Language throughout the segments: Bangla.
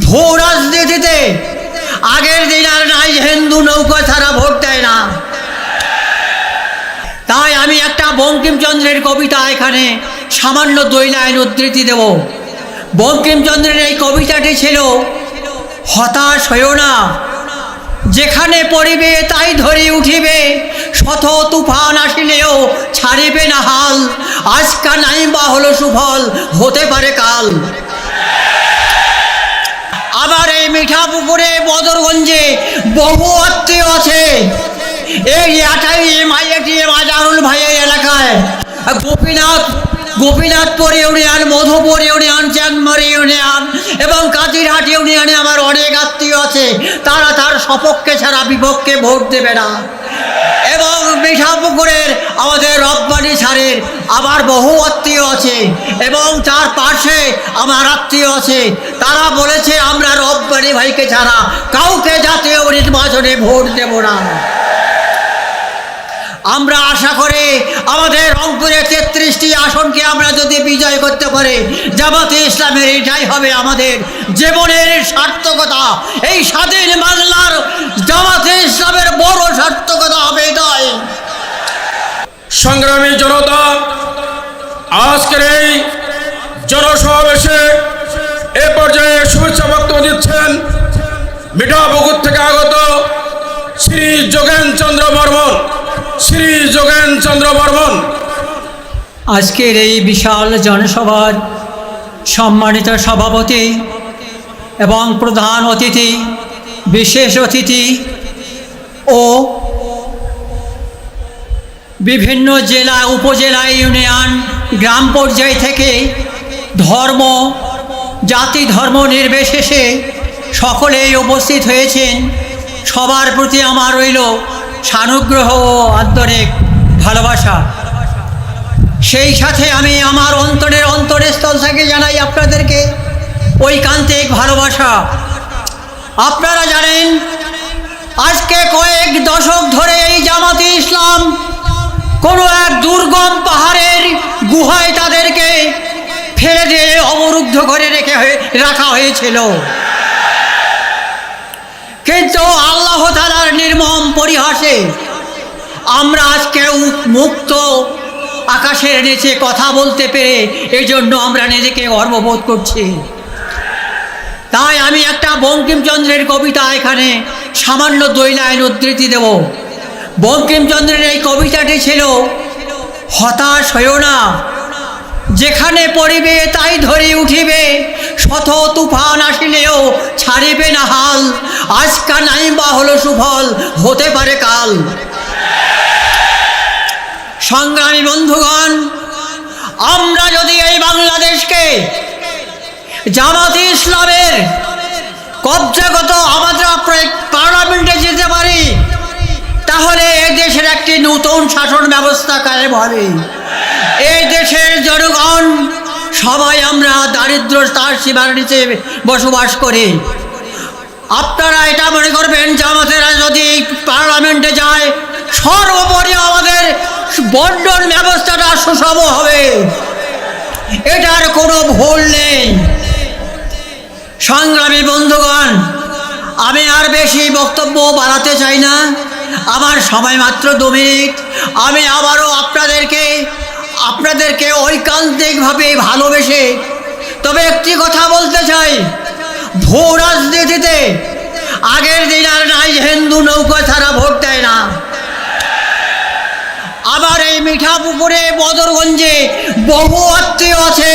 ভূ আগের দিন আর নাই, হিন্দু নৌকা ছাড়া ভোট দেয় না। তাই আমি একটা বঙ্কিমচন্দ্রের কবিতা এখানে সামান্য দুই লাইন উদ্ধৃতি দেব। বঙ্কিমচন্দ্রের এই কবিতাটি ছিল, হতাশ হইও না। যেখানে পড়িবে, তাই ধরে উঠিবে। শত তুফান আসিলেও ছাড়িবে না হাল। আজকা নাই বা হলো সুফল, হতে পারে কাল। আবার এই মিঠাপুকুরে, বদরগঞ্জে বহু আত্মীয় আছে। এই আটাই মাইয়াটি মাজারুল ভাইয়ের এলাকায়। Gopinath, Gopinathpur union, Madhupur union Chandmari union এবং কাজিরহাট ইউনিয়নে আমার অনেক আত্মীয় আছে। তারা তার সপক্ষে ছাড়া বিপক্ষে ভোট দেবে না। এবং মিঠাপুকুরের আমাদের রব্বানি সারের আবার বহু আত্মীয় আছে এবং তার পাশে আমার আত্মীয় আছে। তারা বলেছে, আমরা রব্বানি ভাইকে ছাড়া কাউকে জাতীয় নির্বাচনে ভোট দেব না। আমরা আশা করি আমাদের রংপুরের তেত্রিশটি আসনকে আমরা যদি বিজয় করতে পারি, জামাতে ইসলামের এটাই হবে আমাদের জীবনের সার্থকতা। এই স্বাধীন বাংলার জামাতে ইসলামের বড় সার্থকতা হবে এটাই। সংগ্রামী জনতা, আজকের এই জনসমাবেশে এ পর্যায়ে শুভেচ্ছা বক্তব্য দিচ্ছেন মিঠাপুকুর থেকে আগত শ্রী যোগেন চন্দ্র বর্মন, শ্রী যোগেন চন্দ্র বর্মন। আজকের এই বিশাল জনসভার সম্মানিত সভাপতি এবং প্রধান অতিথি, বিশেষ অতিথি ও বিভিন্ন জেলা, উপজেলা, ইউনিয়ন, গ্রাম পর্যায় থেকে ধর্ম, জাতি ধর্ম নির্বিশেষে সকলেই উপস্থিত হয়েছেন। সবার প্রতি আমার রইল সানুগ্রহ ও আন্তরিক ভালোবাসা। সেই সাথে আমি আমার অন্তরের অন্তরের স্থল থেকে জানাই আপনাদেরকে ঐকান্তিক ভালোবাসা। আপনারা জানেন, আজকে কয়েক দশক ধরে এই জামাতি ইসলাম কোনো এক দুর্গম পাহাড়ের গুহায় তাদেরকে ফেলে দিয়ে অবরুদ্ধ করে রেখে রাখা হয়েছিল। কিন্তু আল্লাহ তালার নির্মম পরিহাসে আমরা আজকে মুক্ত আকাশের নিচে কথা বলতে পেরে এই জন্য আমরা নিজেকে গর্ববোধ করছি। তাই আমি একটা বঙ্কিমচন্দ্রের কবিতা এখানে সামান্য দুই লাইন উদ্ধৃতি দেব। বঙ্কিমচন্দ্রের এই কবিতাটি ছিল, হতাশ হইও না। যেখানে পড়িবে তাই ধরে উঠিবে। শত তুফান আসিলেও ছাড়িবে না হাল। আজকা নাই বা হলো সুফল, হতে পারে কাল। সংগ্রামী বন্ধুগণ, আমরা যদি এই বাংলাদেশকে জামাতে ইসলামের কবজাগত আমরা প্রায় পার্লামেন্টে যেতে পারি তাহলে এই দেশের একটি নতুন শাসন ব্যবস্থা কায়েম হবে। এই দেশের জনগণ, সবাই আমরা দারিদ্র তার সীমার নিচে বসবাস করি। আপনারা এটা মনে করবেন যে আমাদের যদি পার্লামেন্টে যায়, সর্বোপরি আমাদের বন্টন ব্যবস্থাটা সুষম হবে। এটার কোনো ভুল নেই। সংগ্রামী বন্ধুগণ, আমি আর বেশি বক্তব্য বাড়াতে চাই না। আমার সময় মাত্র দু মিনিট। আমি আবারও আপনাদেরকে আপনাদেরকে ঐকান্তিকভাবে ভালোবেসে তবে একটি কথা বলতে চাই। ভূ রাজনীতিতে, আগের দিন আর নাই, হিন্দু নৌকা ছাড়া ভোট দেয় না। আবার এই মিঠাপুকুরে, বদরগঞ্জে বহু আত্মীয় আছে।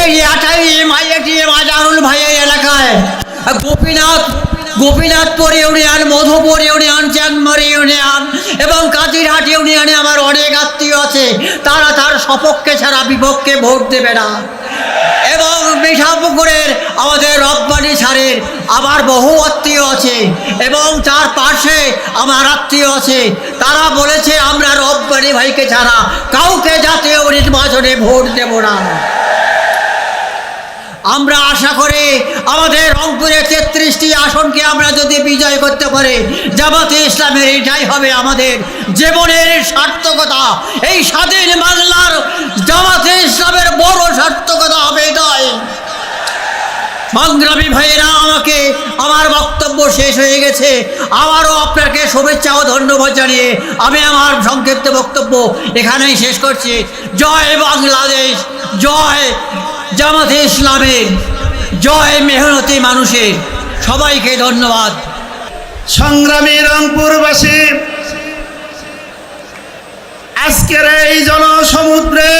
এই আটাই মাইয়াটি মাজারুল ভাইয়ের এলাকায়। Gopinath Gopinathpur union Madhupur union Chandmari union এবং কাজিরহাট ইউনিয়নে আমার অনেক আত্মীয় আছে। তারা তার সপক্ষে ছাড়া বিপক্ষে ভোট দেবে না। এবং মিঠাপুকুরের আমাদের রব্বানি সারের আবার বহু আত্মীয় আছে, এবং তার পাশে আমার আত্মীয় আছে। তারা বলেছে, আমরা রব্বানি ভাইকে ছাড়া কাউকে জাতীয় নির্বাচনে ভোট দেব না। আমরা আশা করি তেত্রিশটি আসনকে আমরা যদি বিজয় করতে পারি, জামাতে ইসলামের এটাই হবে আমাদের জীবনের সার্থকতা। এই স্বাধীন বাংলার জামাতে ইসলামের বড় সার্থকতা হবে এটাই। সংগ্রামী ভাইয়েরা, আমাকে আমার বক্তব্য শেষ হয়ে গেছে। আবারও আপনাকে শুভেচ্ছা ও ধন্যবাদ জানিয়ে আমি আমার সংক্ষিপ্ত বক্তব্য এখানেই শেষ করছি। জয় বাংলাদেশ, জয় জামাতে ইসলামের, জয় মেহনতি মানুষের। সবাইকে ধন্যবাদ। সংগ্রামী রংপুরবাসী আজকের এই জনসমুদ্রে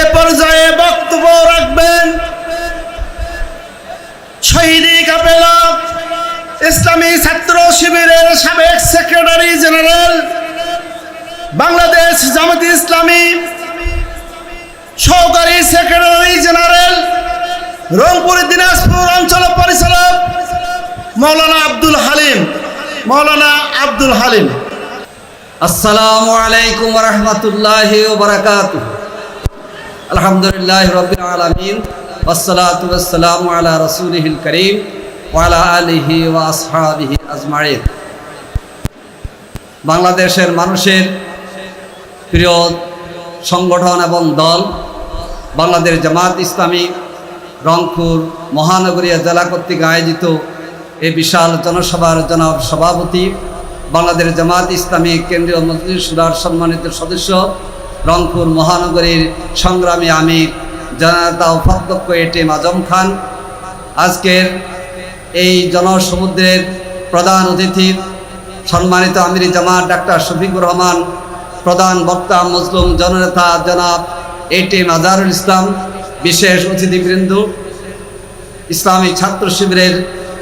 এ পর্যায়ে বক্তব্য রাখবেন শহীদি কাপেলা ইসলামী ছাত্র শিবিরের সাবেক সেক্রেটারি জেনারেল, বাংলাদেশ জামাত ইসলামী সহকারী সেক্রেটারি জেনারেল রংপুর দিনাজপুর অঞ্চল পরিচালক মৌলানা আব্দুল হালিম, মৌলানা আব্দুল হালিম। আসসালামু আলাইকুম রহমতুল্লাহ আলহামদুলিল্লাহ রবিল আলমিন আসসালাতু আসসালামু আলা রসুলহিল করিম ওয়ালা আলিহি ওয়া আসহাবিহি আজমাইন। বাংলাদেশের মানুষের প্রিয় সংগঠন এবং দল বাংলাদেশ জামাত ইসলামী রংপুর মহানগরীয় জেলা কর্তৃক আয়োজিত এই বিশাল জনসভার জনাব সভাপতি বাংলাদেশ জামাত ইসলামী কেন্দ্রীয় মন্ত্রী সুরার সম্মানিত সদস্য রংপুর মহানগরীর সংগ্রামী আমির জনতা উপাধ্যক্ষ এটিএম আজম খান। আজকের এই জনসমুদ্রের প্রধান অতিথি সম্মানিত আমির জামাত ডাক্তার শফিকুর রহমান, প্রধান বক্তা মুসলিম জননেতা জনাব এটিএম আজহারুল ইসলাম। বিশেষ অতিথিবৃন্দ, ইসলামী ছাত্র শিবিরের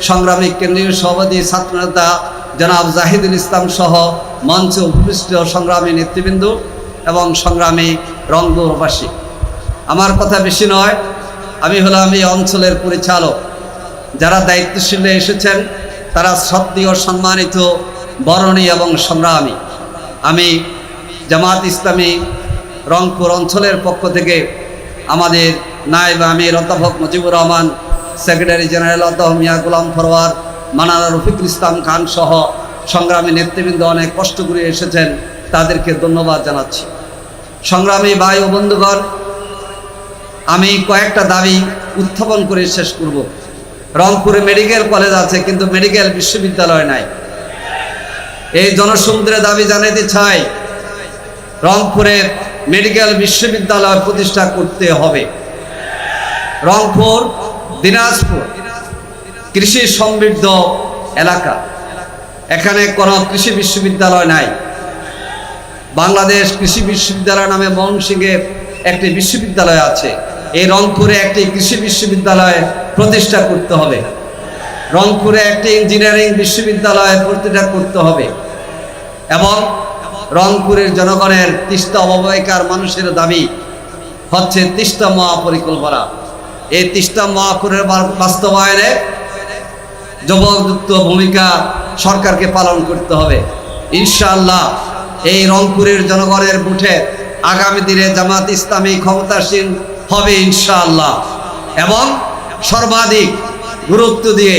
সংগ্রামী কেন্দ্রীয় সভাপতি ছাত্রনেতা জনাব জাহিদুল ইসলাম সহ মঞ্চ উপবিষ্ট সংগ্রামী নেতৃবৃন্দ এবং সংগ্রামী রংপুরবাসী। আমার কথা বেশি নয়, আমি হলাম এই অঞ্চলের পরিচালক। যারা দায়িত্বশীলে এসেছেন, তারা শ্রদ্ধেয় সম্মানিত, বরণী এবং সংগ্রামী। আমি জামাত ইসলামী রংপুর অঞ্চলের পক্ষ থেকে আমাদের নায়েব আমির, অধ্যাপক মুজিবুর রহমান, সেক্রেটারি জেনারেল অধ্যাপক মিয়া গোলাম ফরওয়ার মানারা রফিকুল ইসলাম খান সহ সংগ্রামী নেতৃবৃন্দ অনেক কষ্ট করে এসেছেন, তাদেরকে ধন্যবাদ জানাচ্ছি। সংগ্রামী ভাই ও বন্ধুগণ, আমি কয়েকটা দাবি উত্থাপন করে শেষ করব। রংপুরে মেডিকেল কলেজ আছে, কিন্তু মেডিকেল বিশ্ববিদ্যালয় নাই। এই জনসমুদ্রে দাবি জানাতে চাই রংপুরে মেডিকেল বিশ্ববিদ্যালয় প্রতিষ্ঠা করতে হবে। রংপুর, দিনাজপুর, কৃষি সমৃদ্ধ এলাকা। এখানে কোনো কৃষি বিশ্ববিদ্যালয় নাই। বাংলাদেশ কৃষি বিশ্ববিদ্যালয় নামে ময়মনসিংহে একটি বিশ্ববিদ্যালয় আছে। এই রংপুরে একটি কৃষি বিশ্ববিদ্যালয় প্রতিষ্ঠা করতে হবে। রংপুরে একটি ইঞ্জিনিয়ারিং বিশ্ববিদ্যালয় প্রতিষ্ঠা করতে হবে। এবং রংপুরের জনগণের তিস্তা অববাহিকার মানুষের দাবি হচ্ছে তিস্তা মহাপরিকল্পনা। এই তিস্তা মহাপুরের বাস্তবায়নে যুবকযুক্ত ভূমিকা সরকারকে পালন করতে হবে। ইনশাআল্লাহ এই রংপুরের জনগণের বুঠে আগামী দিনে জামাত ইসলামী ক্ষমতাসীন হবে ইনশাআল্লাহ। এবং সর্বাধিক গুরুত্ব দিয়ে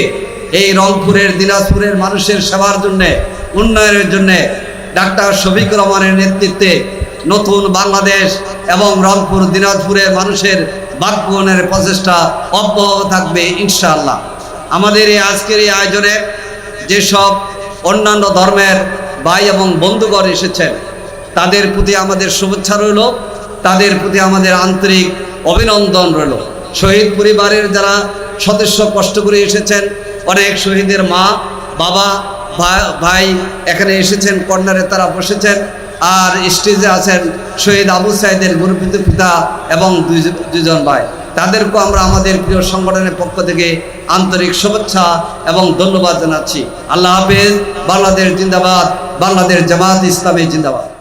এই রংপুরের দিনাজপুরের মানুষের সেবার জন্যে, উন্নয়নের জন্যে ডাক্তার শফিকুর রহমানের নেতৃত্বে নতুন বাংলাদেশ এবং রংপুর, দিনাজপুরের মানুষের বাকবনের প্রচেষ্টা অব্যাহত থাকবে ইনশাআল্লাহ। আমাদের এই আজকের এই আয়োজনে যেসব অন্যান্য ধর্মের ভাই এবং বন্ধুগণ এসেছেন, তাদের প্রতি আমাদের শুভেচ্ছা রইল, তাদের প্রতি আমাদের আন্তরিক অভিনন্দন রইল। শহীদ পরিবারের যারা সদস্য কষ্ট করে এসেছেন, অনেক শহীদের মা, বাবা, ভাই এখানে এসেছেন, কর্নারে তারা বসেছেন আর স্টেজে আছেন শহীদ আবু সাইদের গুরুপিত পিতা এবং দুজন ভাই। তাদেরকেও আমরা আমাদের প্রিয় সংগঠনের পক্ষ থেকে আন্তরিক শুভেচ্ছা এবং ধন্যবাদ জানাচ্ছি। আল্লাহ হাফেজ, বাংলাদেশ জিন্দাবাদ, বাংলাদেশ জামাত ইসলামী জিন্দাবাদ।